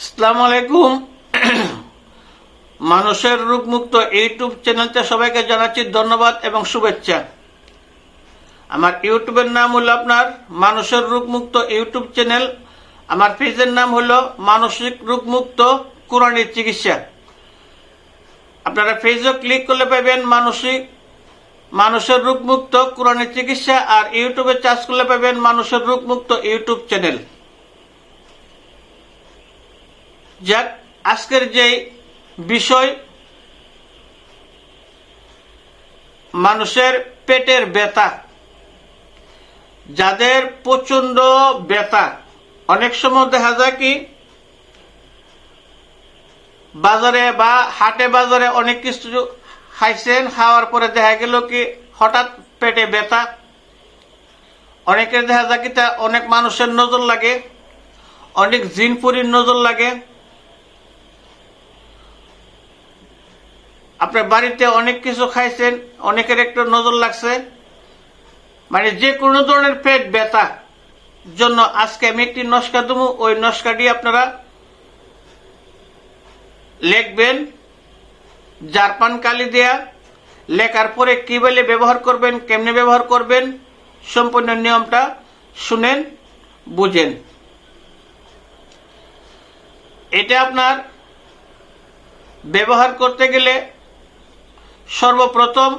আসসালামু আলাইকুম মানুষের রোগমুক্ত ইউটিউব চ্যানেলতে সবাইকে জানাচ্ছি ধন্যবাদ এবং শুভেচ্ছা। আমার ইউটিউবের নাম হলো আপনার মানুষের রোগমুক্ত ইউটিউব চ্যানেল। আমার পেজের নাম হলো মানসিক রোগমুক্ত কোরআনী চিকিৎসা। আপনারা ফেসবুক ক্লিক করলে পাবেন মানসিক, মানুষের রোগমুক্ত কোরআনী চিকিৎসা আর ইউটিউবে চার্জ করলে পাবেন মানুষের রোগমুক্ত ইউটিউব চ্যানেল। যাক, আজকের যে বিষয়, মানুষের পেটের ব্যথা, যাদের প্রচণ্ড ব্যথা, অনেক সময় দেখা যায় কি, বাজারে বা হাটে বাজারে অনেক কিছু খাইছেন, খাওয়ার পরে দেখা গেল কি, হঠাৎ পেটে ব্যথা। অনেকের দেখা যায় কি, তা অনেক মানুষের নজর লাগে, অনেক জিনপুরির নজর লাগে। আপনার বাড়িতে অনেক কিছু খাইছেন, অনেকের একটু নজর লাগছে। মানে যে কোনো ধরনের পেট ব্যথা জন্য আজকে আমি একটি নস্কা দেবো। ওই নস্কাটি আপনারা লিখবেন, জারপান কালি দেয়া। লেখার পরে কি বলে ব্যবহার করবেন, কেমনে ব্যবহার করবেন, সম্পূর্ণ নিয়মটা শুনেন, বুঝেন। এটা আপনার ব্যবহার করতে গেলে সর্বপ্রথম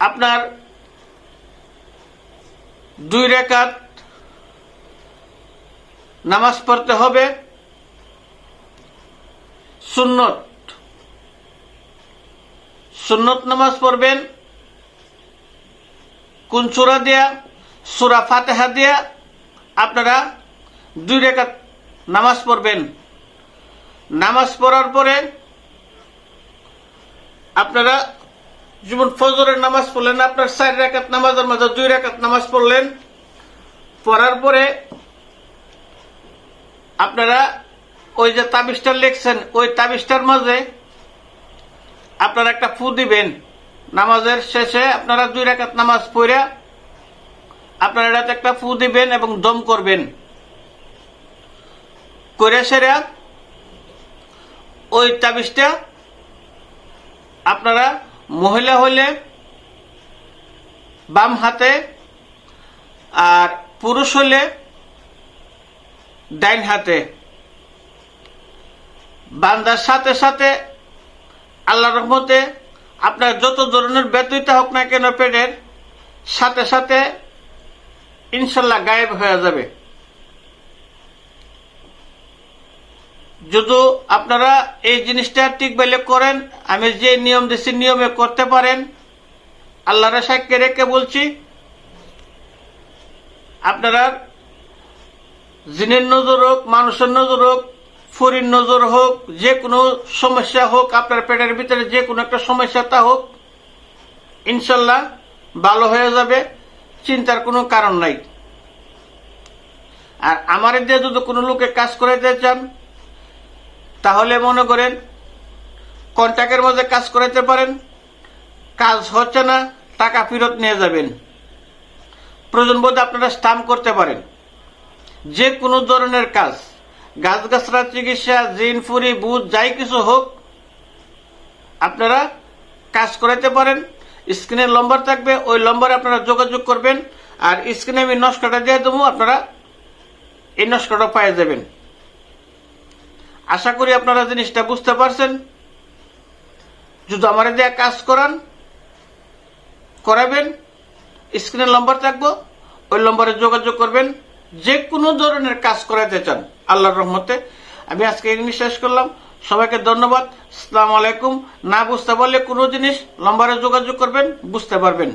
আপনার দুই রেখাত নামাজ পড়তে হবে, সুন্নত। সুন্নত নামাজ পড়বেন, কোন সুরা দেয়া? সুরা ফাতেহা দেয়া আপনারা দুই রেখাত নামাজ পড়বেন। নামাজ পড়ার পরে আপনারা যেমন ফজরের নামাজ পড়লেন, আপনার চার রেখাত নামাজের মাঝে দুই রেখাত নামাজ পড়লেন, পড়ার পরে আপনারা ওই যে তাবিজটা লিখছেন, ওই তাবিজটার মাঝে আপনারা একটা ফু দিবেন। নামাজের শেষে আপনারা দুই রেখাত নামাজ পড়ে আপনারা এটাতে একটা ফু দিবেন এবং দম করবেন। করে সেরা ওই তাবিজটা আপনারা মহিলা হলে বাম হাতে আর পুরুষ হলে ডাইন হাতে। বান্দার সাথে সাথে আল্লাহ রহমতে আপনার যত ধরনের ব্যতীত হোক না কেন, পেটের সাথে সাথে ইনশাল্লাহ গায়েব হয়ে যাবে। যদি আপনারা এই জিনিসটা ঠিক বেলে করেন, আমি যে নিয়ম দিচ্ছি নিয়মে করতে পারেন। আল্লাহর সাক্ষী রেখে বলছি, আপনারা জিনের নজর হোক, মানুষের নজর হোক, ফুরির নজর হোক, যে কোনো সমস্যা হোক, আপনার পেটের ভিতরে যে কোনো একটা সমস্যা তা হোক, ইনশাল্লাহ ভালো হয়ে যাবে, চিন্তার কোনো কারণ নাই। আর আমার দিয়ে যদি কোনো লোকে কাজ করাইতে চান তাহলে মনে করেন কন্ট্যাক্টের মধ্যে কাজ করাইতে পারেন, কাজ হচ্ছে না, টাকা ফেরত নিয়ে যাবেন। প্রয়োজন বোধ আপনারা স্টাম্প করতে পারেন। যে কোনো ধরনের কাজ গাছগাছরা চিকিৎসা জিনফুরি বুধ যাই কিছু হোক, আপনারা কাজ করাইতে পারেন। স্ক্রিনের নম্বর থাকবে, ওই নম্বরে আপনারা যোগাযোগ করবেন, আর স্ক্রিনে আমি নস্কাটা দিয়ে দেবো, আপনারা এই নস্কাটা পাই যাবেন আশা করি আপনারা জিনিসটা বুঝতে পারছেন। যদি আমার দেয়া কাজ করান, করাবেন, স্ক্রিনের নম্বর থাকব, ওই নম্বরে যোগাযোগ করবেন, যে কোনো ধরনের কাজ করাতে চান, আল্লাহর রহমতে। আমি আজকে এগুলি শেষ করলাম। সবাইকে ধন্যবাদ। আসসালামু আলাইকুম। না বুঝতে পারলে কোনো জিনিস, নম্বরে যোগাযোগ করবেন, বুঝতে পারবেন।